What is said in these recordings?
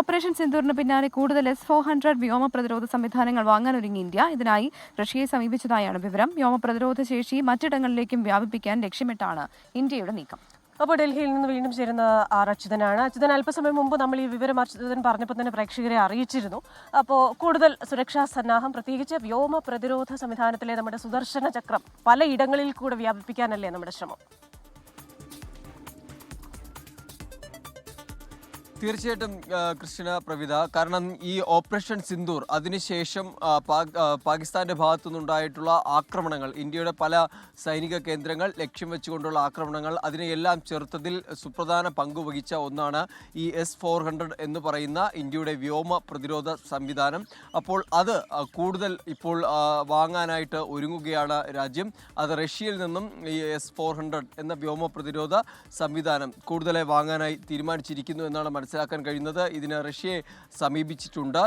Operation സിന്ദൂറിന് പിന്നാലെ കൂടുതൽ S four hundred വ്യോമ പ്രതിരോധ സംവിധാനങ്ങൾ വാങ്ങാനൊരുങ്ങി ഇന്ത്യ. ഇതിനായി റഷ്യയെ സമീപിച്ചതായാണ് വിവരം. വ്യോമ പ്രതിരോധ ശേഷി മറ്റിടങ്ങളിലേക്കും വ്യാപിപ്പിക്കാൻ ലക്ഷ്യമിട്ടാണ് ഇന്ത്യയുടെ നീക്കം. അപ്പോൾ ഡൽഹിയിൽ നിന്ന് വീണ്ടും ചേരുന്ന ആർ അച്യുതനാണ്. അച്യുതൻ അല്പസമയം മുമ്പ് നമ്മൾ ഈ വിവരം അച്യുതൻ പറഞ്ഞപ്പോൾ തന്നെ പ്രേക്ഷകരെ അറിയിച്ചിരുന്നു. അപ്പോൾ കൂടുതൽ സുരക്ഷാ സന്നാഹം പ്രത്യേകിച്ച് വ്യോമ പ്രതിരോധ സംവിധാനത്തിലെ നമ്മുടെ സുദർശന ചക്രം പലയിടങ്ങളിൽ കൂടെ വ്യാപിപ്പിക്കാനല്ലേ നമ്മുടെ ശ്രമം? തീർച്ചയായിട്ടും കൃഷ്ണ പ്രവിത. കാരണം ഈ ഓപ്പറേഷൻ സിന്ദൂർ അതിനുശേഷം പാകിസ്ഥാന്റെ ഭാഗത്തു നിന്നുണ്ടായിട്ടുള്ള ആക്രമണങ്ങൾ ഇന്ത്യയുടെ പല സൈനിക കേന്ദ്രങ്ങൾ ലക്ഷ്യം വെച്ചുകൊണ്ടുള്ള ആക്രമണങ്ങൾ അതിനെയെല്ലാം ചെറുത്തതിൽ സുപ്രധാന പങ്കുവഹിച്ച ഒന്നാണ് ഈ എസ് ഫോർ ഹൺഡ്രഡ് എന്ന് പറയുന്ന ഇന്ത്യയുടെ വ്യോമ പ്രതിരോധ സംവിധാനം. അപ്പോൾ അത് കൂടുതൽ ഇപ്പോൾ വാങ്ങാനായിട്ട് ഒരുങ്ങുകയാണ് രാജ്യം. അത് റഷ്യയിൽ നിന്നും ഈ എസ് ഫോർ ഹൺഡ്രഡ് എന്ന വ്യോമ പ്രതിരോധ സംവിധാനം കൂടുതലായി വാങ്ങാനായി തീരുമാനിച്ചിരിക്കുന്നു എന്നാണ് മനസ്സിലാക്കാൻ കഴിയുന്നത്. ഇതിന് റഷ്യയെ സമീപിച്ചിട്ടുണ്ട്.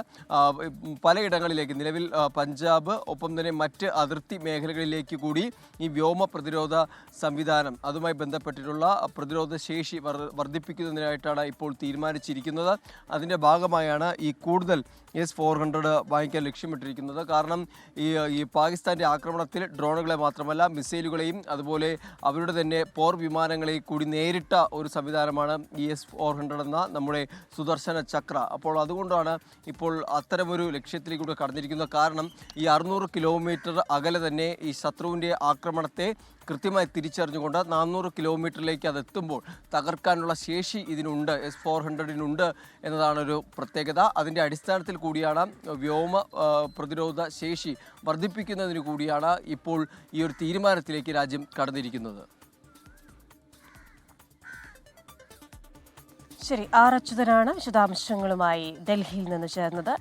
പലയിടങ്ങളിലേക്ക് നിലവിൽ പഞ്ചാബ് ഒപ്പം തന്നെ മറ്റ് അതിർത്തി മേഖലകളിലേക്ക് കൂടി ഈ വ്യോമ പ്രതിരോധ സംവിധാനം അതുമായി ബന്ധപ്പെട്ടിട്ടുള്ള പ്രതിരോധ ശേഷി വർ- വർദ്ധിപ്പിക്കുന്നതിനായിട്ടാണ് ഇപ്പോൾ തീരുമാനിച്ചിരിക്കുന്നത്. അതിന്റെ ഭാഗമായാണ് ഈ കൂടുതൽ എസ് ഫോർ ഹൺഡ്രഡ് വാങ്ങിക്കാൻ ലക്ഷ്യമിട്ടിരിക്കുന്നത്. കാരണം ഈ ഈ പാകിസ്ഥാന്റെ ആക്രമണത്തിൽ ഡ്രോണുകളെ മാത്രമല്ല മിസൈലുകളെയും അതുപോലെ അവരുടെ തന്നെ പോർ വിമാനങ്ങളെ കൂടി നേരിട്ട ഒരു സംവിധാനമാണ് ഈ എസ് ഫോർ ഹൺഡ്രഡ് എന്ന നമ്മുടെ സുദർശന ചക്ര. അപ്പോൾ അതുകൊണ്ടാണ് ഇപ്പോൾ അത്തരമൊരു ലക്ഷ്യത്തിലേക്കൂടെ കടന്നിരിക്കുന്നത്. കാരണം ഈ അറുന്നൂറ് കിലോമീറ്റർ അകലെ തന്നെ ഈ ശത്രുവിന്റെ ആക്രമണത്തെ കൃത്യമായി തിരിച്ചറിഞ്ഞുകൊണ്ട് നാനൂറ് കിലോമീറ്ററിലേക്ക് അത് എത്തുമ്പോൾ തകർക്കാനുള്ള ശേഷി ഇതിനുണ്ട്. എസ് ഫോർ ഹൺഡ്രഡിനുണ്ട് എന്നതാണ് ഒരു പ്രത്യേകത. അതിന്റെ അടിസ്ഥാനത്തിൽ കൂടിയാണ് വ്യോമ പ്രതിരോധ ശേഷി വർദ്ധിപ്പിക്കുന്നതിന് കൂടിയാണ് ഇപ്പോൾ ഈ ഒരു തീരുമാനത്തിലേക്ക് രാജ്യം കടന്നിരിക്കുന്നത്. ശരി ആർ അച്യുതനാണ് വിശദാംശങ്ങളുമായി ഡൽഹിയിൽ നിന്ന് ചേർന്നത്.